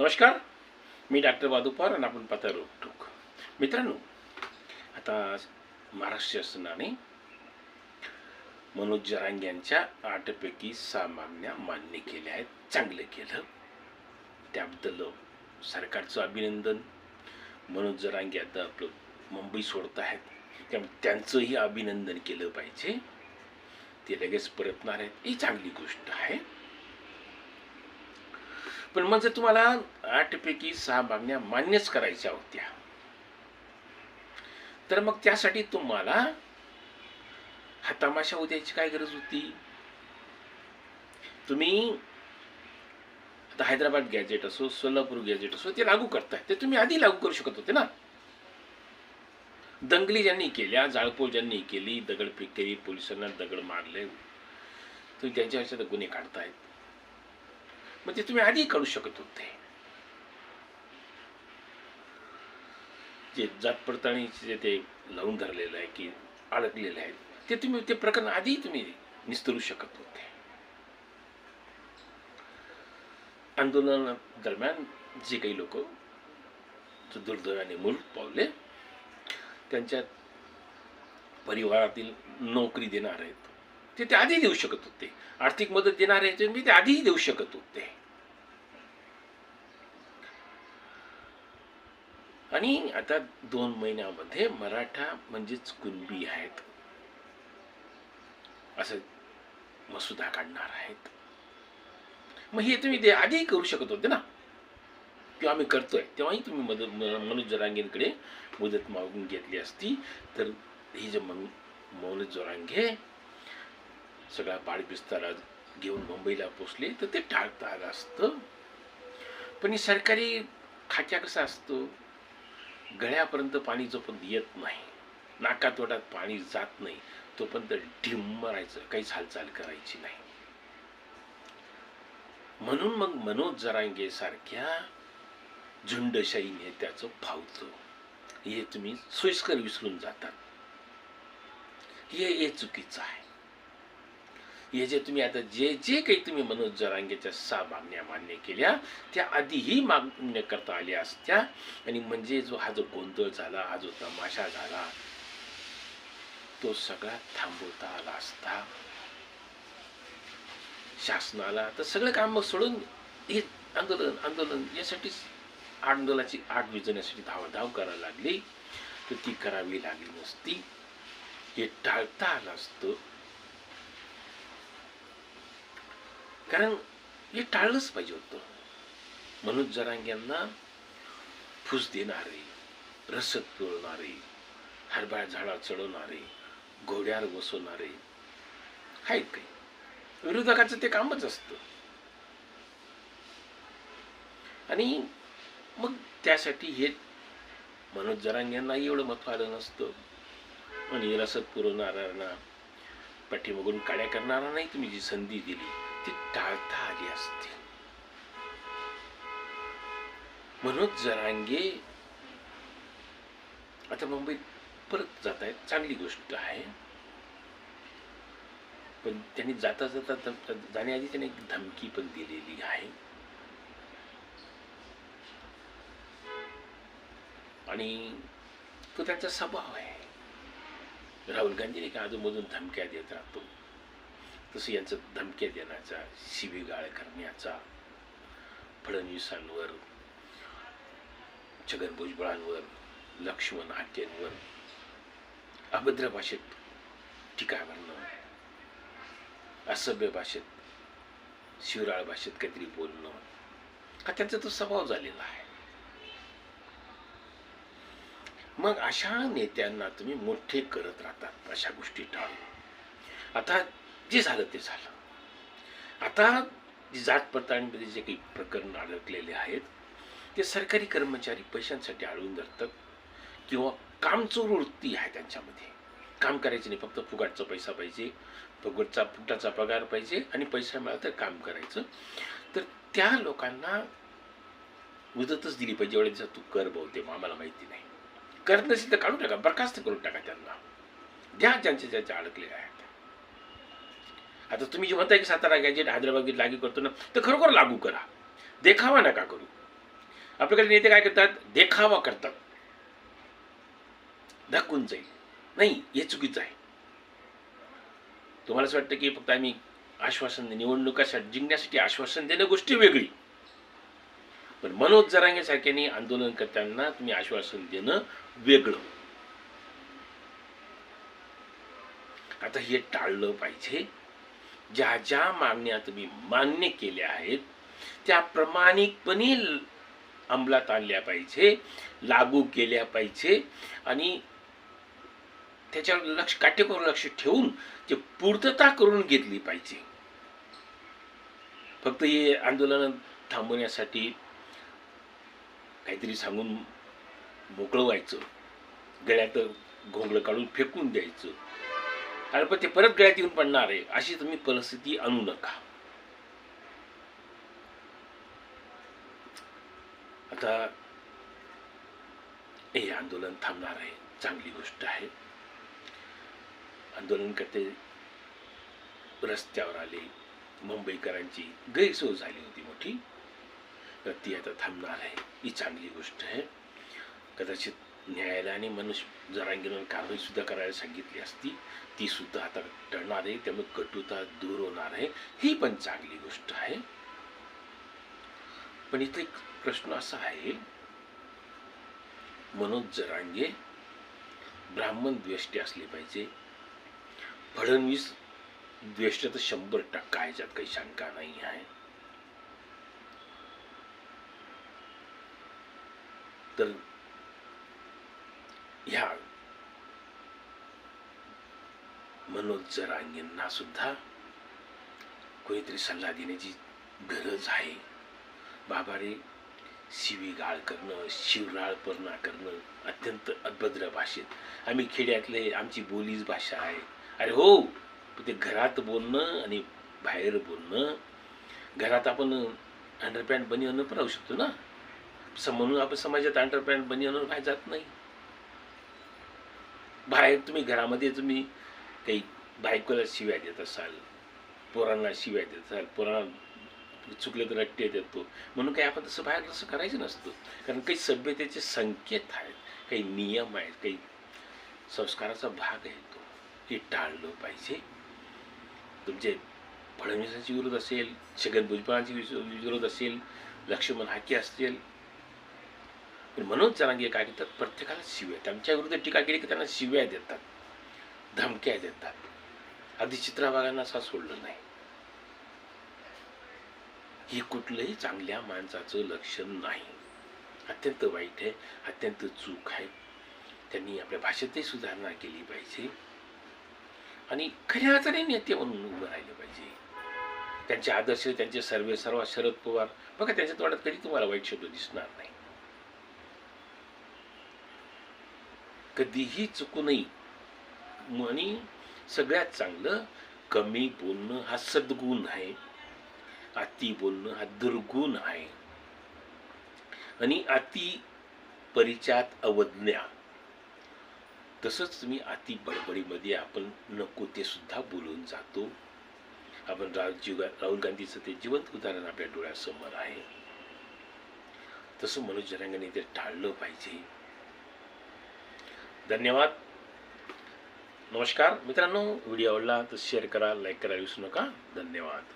नमस्कार. मी डॉक्टर बादुपार आणि आपण पाहता रोकटोक मित्रांनो आता महाराष्ट्र शासनाने मनोज जरांग यांच्या आठपैकी सहा मागण्या मान्य केल्या आहेत चांगलं केलं. त्याबद्दल सरकारचं अभिनंदन. मनोज जरांगे आता आपलं मुंबई सोडत आहेत. त्यामुळे त्यांचंही अभिनंदन केलं पाहिजे. ते लगेच परतणार आहेत. ही चांगली गोष्ट आहे. पण मग जर तुम्हाला आठपैकी सहा मागण्या मान्यच करायच्या होत्या. तर मग त्यासाठी तुम्हाला हा तमाशा उद्याची काय गरज होती? तुम्ही आता हैदराबाद गॅजेट असो सोलापूर गॅजेट असो ते लागू करताय. ते तुम्ही आधी लागू करू शकत होते ना? दंगली ज्यांनी केल्या जाळपोळ ज्यांनी केली दगडफेक केली पोलिसांना दगड मारले तुम्ही त्यांच्यावर गुन्हे काढतायत. मग ते तुम्ही आधी करू शकत होते. जे जात पडताळणीचे जे ते लावून धरलेलं आहे की अडकलेले आहेत ते तुम्ही ते प्रकरण आधी तुम्ही निस्तरू शकत होते. आंदोलना दरम्यान जे काही लोक दुर्दैवाने मूल पावले त्यांच्या परिवारातील नोकरी देणार आहेत. ते ते आधी देऊ शकत होते. आर्थिक मदत देणार मी ते आधीही देऊ शकत होते. आणि आता दोन महिन्यामध्ये मराठा म्हणजेच कुणबी आहेत. असं मसुदा काढणार आहेत. मग हे तुम्ही ते आधीही करू शकत होते ना? किंवा आम्ही करतोय. तेव्हाही तुम्ही मदत मनोज जरांगेंकडे मुदत मागून घेतली असती. तर ही जे मन मनोज जोरांगे सगळा बाळबिस्तारा घेऊन मुंबईला पोचले तर ते टाळता आलं असतं. पण सरकारी खाच्या कसं असतो? गळ्यापर्यंत पाणी जोपर्यंत येत नाही नाकातोडात पाणी जात नाही तोपर्यंत ढिम मारायचं काहीच हालचाल करायची नाही. म्हणून मग मनोज जरांगे सारख्या झुंडशाही नेत्याचं फावतं हे तुम्ही सोयीस्कर विसरून जातात. हे हे चुकीचं आहे. हे जे तुम्ही आता जे जे काही तुम्ही मनोज जरांगेच्या सहा मागण्या मान्य केल्या त्या आधीही मागण्या करता आल्या असत्या. आणि म्हणजे जो हा जो गोंधळ झाला हा जो तमाशा झाला तो सगळा थांबवता आला असता. शासनाला तर सगळं काम मग सोडून हे आंदोलन आंदोलन यासाठीच आंदोलनाची आठ विजवण्यासाठी धावधाव करायला लागली. तर ती करावी लागली नसती. हे टाळता आलं असतं. कारण हे टाळलंच पाहिजे होतं. मनोज जरांग्यांना फुस देणारे रसद पिळणारे हरभरा झाडा चढवणारे घोड्यावर बसवणारे आहेत काही. विरोधकाचं ते कामच असतं. आणि मग त्यासाठी हे मनोज जरांग्यांना एवढं महत्त्व आलं नसतं. आणि रसद पुरवणाऱ्यांना पाठीमागून काड्या करणारा नाही तुम्ही जी संधी दिली ती टाळता आली असती. म्हणून जरांगे आता मुंबईत परत जात आहेत. चांगली गोष्ट आहे. पण त्यांनी जाता जाता जाण्याआधी त्यांनी एक धमकी पण दिलेली आहे. आणि तो त्यांचा स्वभाव आहे. राहुल गांधी नाही का अजूनमधून धमक्या देत राहतो? तसं यांचं धमक्या देण्याचा शिवीगाळ करण्याचा फडणवीसांवर छगन भुजबळांवर लक्ष्मण हाकेंवर अभद्र भाषेत टीका करणं असभ्य भाषेत शिवराळ भाषेत काहीतरी बोलणं हा त्यांचा तो स्वभाव झालेला आहे. मग अशा नेत्यांना तुम्ही मोठे करत राहतात अशा गोष्टी टाळून. आता जे झालं ते झालं. आता जी जात पडताळणीमध्ये जे काही प्रकरण अडकलेले आहेत ते सरकारी कर्मचारी पैशांसाठी अडवून धरतात किंवा कामचोर वृत्ती आहे त्यांच्यामध्ये. काम करायचे नाही फक्त फुगाटचा पैसा पाहिजे फुगटचा फुटाचा पगार पाहिजे आणि पैसा मिळाला तर काम करायचं. तर त्या लोकांना मुदतच दिली पाहिजे वेळेचा तू कर बहुते आम्हाला माहिती नाही. करत नसेल तर काढून टाका बरखास्त करून टाका त्यांना. द्या ज्यांच्या ज्यांच्या अडकलेल्या आहेत. आता तुम्ही जे म्हणताय की सातारा गॅजेट हैदराबाद लागू करतो ना तर खरोखर लागू करा. देखावा नका करू. आपल्याकडे नेते काय करतात? देखावा करतात. दाखवून जाईल. नाही हे चुकीचं आहे. तुम्हाला असं वाटतं की फक्त आम्ही आश्वासन निवडणुकासाठी जिंकण्यासाठी आश्वासन देणं गोष्टी वेगळी. पण मनोज जरांगे आंदोलन करताना तुम्ही आश्वासन देणं वेगळं. आता हे टाळलं पाहिजे. ज्या ज्या मागण्या तुम्ही मान्य केल्या आहेत त्या प्रामाणिकपणे अंमलात आणल्या पाहिजे लागू केल्या पाहिजे आणि त्याच्यावर लक्ष काटेकोर लक्ष ठेवून ते पूर्तता करून घेतली पाहिजे. फक्त हे आंदोलन थांबवण्यासाठी काहीतरी सांगून मोकळं व्हायचं. गळ्यात घोंगडं काढून फेकून द्यायचं. कारण पण ते परत गळ्यात येऊन पडणार आहे. अशी तुम्ही परिस्थिती आणू नका. आता हे आंदोलन थांबणार आहे. चांगली गोष्ट आहे. आंदोलनकर्ते रस्त्यावर आले. मुंबईकरांची गैरसोय झाली होती मोठी. तर ती आता थांबणार आहे. ही चांगली गोष्ट आहे. कदाचित न्यायालयाने मनुष्य जरांगीवर कारवाईसुद्धा करायला सांगितली असती ती सुद्धा आता टळणार आहे त्यामुळे कटुता दूर होणार आहे. ही पण चांगली गोष्ट आहे. पण इथे एक प्रश्न असा आहे मनोज जरांगे ब्राह्मण द्वेष्टे असले पाहिजे. फडणवीस द्वेष्ट तर शंभर टक्का ह्याच्यात काही शंका नाही आहे. तर ह्या मनोज जरांगेंना सुद्धा कोणीतरी सल्ला देण्याची गरज आहे. बाबा रे शिवीगाळ करणं शिवराळपणा करणं अत्यंत अभद्र भाषेत. आम्ही खेड्यातले आमची बोलीच भाषा आहे. अरे हो ते घरात बोलणं आणि बाहेर बोलणं घरात आपण अंडरपॅन्ट बनियन पण राहू शकतो ना? म्हणून आपण समाजात अंडरपॅन्ट बनियन काय जात नाही. बाहेर तुम्ही घरामध्ये तुम्ही काही बायकोला शिव्या देत असाल पोरांना शिव्या देत असाल पोरांना चुकले तर रट्टे देतो म्हणून काही आपण तसं बाहेर तसं करायचं नसतं. कारण काही सभ्यतेचे संकेत आहेत काही नियम आहेत काही संस्काराचा भाग आहे तो हे टाळलं पाहिजे. तुमचे फडणवीसांची विरोध असेल छगन भुजबळांची विरोध असेल लक्ष्मण हाके असतील पण मनोज जरांगे काय करतात? प्रत्येकाला शिव्या त्यांच्या विरुद्ध टीका केली की त्यांना शिव्या देतात. धमक्या देतात. अगदी चित्राबागांना असं सोडलं नाही. हे कुठलंही चांगल्या माणसाचं लक्षण नाही. अत्यंत वाईट आहे अत्यंत चूक आहे. त्यांनी आपल्या भाषेतही सुधारणा केली पाहिजे. आणि खऱ्या अर्थाने नेते म्हणून उभं राहिलं पाहिजे. त्यांचे आदर्श त्यांचे सर्वे सर्व शरद पवार. बघा त्यांच्या तोंडात कधी तुम्हाला वाईट शब्द दिसणार नाही. कधीही चुकू नये. आणि सगळ्यात चांगलं कमी बोलणं हा सद्गुण आहे. अति बोलणं हा दुर्गुण आहे. आणि अति परिचात अवज्ञा. तसंच तुम्ही अति बडबडीमध्ये आपण नको ते सुद्धा बोलून जातो. आपण राजीव राहुल गांधीचं ते जिवंत उदाहरण आपल्या डोळ्यासमोर आहे. तसं मनोज जरांगने ते टाळलं पाहिजे. धन्यवाद. नमस्कार. मित्रांनो व्हिडिओ आवडला तर शेअर करा लाईक करा विसरू नका. धन्यवाद.